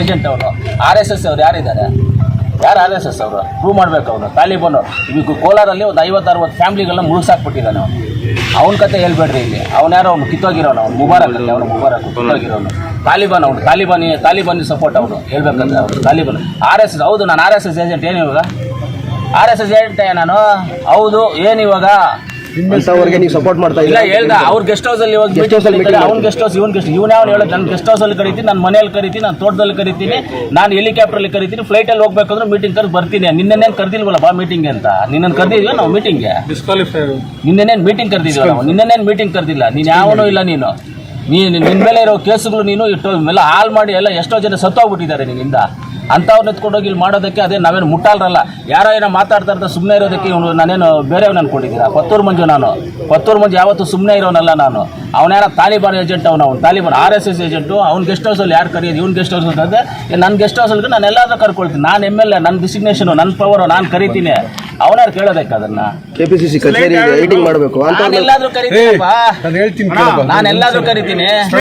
Agent ಅವರು R S S ಅವ್ರು. ಯಾರಿದ್ದಾರೆ? ಯಾರು ಆರ್ ಎಸ್ ಎಸ್ ಅವರು? ಪ್ರೂವ್ ಮಾಡ್ಬೇಕು ಅವರು. ತಾಲಿಬಾನ್ ಈಗ ಕೋಲಾರಲ್ಲಿ ಒಂದು ಐವತ್ತು ಅರವತ್ತು ಫ್ಯಾಮಿಲಿಗಳನ್ನ ಮುಳುಗ್ಸಾಕ್ಬಿಟ್ಟಿದ್ದಾನೆ ಅವನು. ಅವನ ಕತೆ ಹೇಳ್ಬೇಡ್ರಿ ಇಲ್ಲಿ. ಅವ್ನು ಯಾರೋ ಅವ್ನು ಕಿತ್ತೋಗಿರೋನು. ಅವ್ನು ಮುಬಾರಕ್ ಅಲ್ಲಿ ಅವನು ಮುಬಾರಕ್ ಕಿತ್ತೋಗಿರೋನು. ತಾಲಿಬಾನ್ ಅವನು. ತಾಲಿಬಾನಿ ತಾಲಿಬಾನಿ ಸಪೋರ್ಟ್ ಅವನು. ಹೇಳ್ಬೇಕಂದ್ರೆ ಅವನು. ತಾಲಿಬಾನ್. ಆರ್ ಎಸ್ ಎಸ್ ಹೌದು ನಾನು ಆರ್ ಎಸ್ ಎಸ್ ಏಜೆಂಟ್ ಏನು ಇವಾಗ? ಆರ್ ಎಸ್ ಎಸ್ ಏಜೆಂಟ್ ನಾನು? ಹೌದು ಏನು ಇವಾಗ? ಅಂತವ್ರಿಗೆ ನೀವು ಸಪೋರ್ಟ್ ಮಾಡ್ತಾ ಇಲ್ಲ ಇಲ್ಲ ಹೇಳ್ದ ಅವ್ರ ಗೆಸ್ಟ್ ಹೌಸ್ ಅಲ್ಲಿ ಹೋಗಿ ಗೆಸ್ಟ್ ಹೌಸ್ ಅಲ್ಲಿ ಅವ್ನ ಗೆಸ್ಟ್ ಹೌಸ್ ಇವನ್ ಗೆಸ್ಟ್ ಇವ್ನ ಯಾವ ಹೇಳೋದು ನನ್ನ ಗೆಸ್ಟ್ ಹೌಸ್ ಅಲ್ಲಿ ಕರಿತೀನಿ ನಾನು ಮನೆಯಲ್ಲಿ ಕರಿತೀನಿ ನಾನು ತೋಟದಲ್ಲಿ ಕರಿತೀನಿ ನಾನು ಹೆಲಿಕಾಪ್ಟರ್ ಅಲ್ಲಿ ಕರಿತೀನಿ ಫ್ಲೈಟ್ ಅಲ್ಲಿ ಹೋಗ್ಬೇಕಂದ್ರೆ ಮೀಟಿಂಗ್ ಕರೆದು ಬರ್ತೀನಿ. ನಿನ್ನೇನು ಕರ್ದಿಲ್ವಲ್ಲ ಬಾ ಮೀಟಿಂಗ್ ಅಂತ? ನಿನ್ನನ್ನು ಕರ್ದಿದ್ವಿ ನಾವು ಮೀಟಿಂಗ್ಗೆ ನಿನ್ನೇನೇನು ಮೀಟಿಂಗ್ ಕರ್ದಿದ್ವಿ ನಾವು? ನಿನ್ನೇನು ಮೀಟಿಂಗ್ ಕರ್ದಿಲ್ಲ? ನೀನು ಯಾವನೂ ಇಲ್ಲ ನೀನು. ನೀನು ನಿನ್ನ ಮೇಲೆ ಇರೋ ಕೇಸುಗಳು ನೀನು ಇಟ್ಟು ಎಲ್ಲ ಹಾಳು ಮಾಡಿ ಎಲ್ಲ ಎಷ್ಟೋ ಜನ ಸತ್ತೋಗ್ಬಿಟ್ಟಿದ್ದಾರೆ ನಿನ್ನಿಂದ. ಅಂಥವ್ರನ್ನ ಎತ್ಕೊಂಡೋಗಿ ಇಲ್ಲಿ ಮಾಡೋದಕ್ಕೆ ಅದೇ ನಾವೇನು ಮುಟ್ಟಾಲ್ರಲ್ಲ ಯಾರೋ ಏನೋ ಮಾತಾಡ್ತಾ ಇರ್ತಾರೆ ಸುಮ್ಮನೆ ಇರೋದಕ್ಕೆ ಇವನು ನಾನೇನು ಬೇರೆಯವ್ನು ಅನ್ಕೊಂಡಿದ್ದೀರಾ? ಪತ್ತೂರು ಮಂಜು ನಾನು. ಪತ್ತೂರು ಮಂಜು ಯಾವತ್ತು ಸುಮ್ಮನೆ ಇರೋನಲ್ಲ ನಾನು. ಅವನ್ಯಾರ ತಾಲಿಬಾನ್ ಏಜೆಂಟ್ ಅವನು ಅವ್ನು Taliban R S S agent. ಅವ್ನು ಗೆಸ್ಟ್ ಹೌಸಲ್ಲಿ ಯಾರು ಕರೆಯೋದು ಇವ್ನ ಗೆಸ್ಟ್ ಹೌಸ್ ಅಂತಂದರೆ ನನ್ನ ಗೆಸ್ಟ್ ಹೌಸಲ್ಲಿ ನಾನು ಎಲ್ಲಾದರೂ ಕರ್ಕೊಳ್ತೀನಿ. ನಾನು ಎಂ ಎಲ್ ಎ ನನ್ನ ಡಿಸಿಗ್ನೇಷನು ನನ್ನ ಪವರು ನಾನು ಕರಿತೀನಿ. ಅವನ್ಯಾರು ಕೇಳೋದಕ್ಕೆ ಅದನ್ನ? ಕೆಪಿಸಿಸಿ ಕಚೇರಿ ಮಾಡಬೇಕು. ಅಂತ ನಾನು ಎಲ್ಲಾದರೂ ಕರಿತೀನಿ ನಾನು ಎಲ್ಲಾದ್ರೂ ಕರಿತೀನಿ.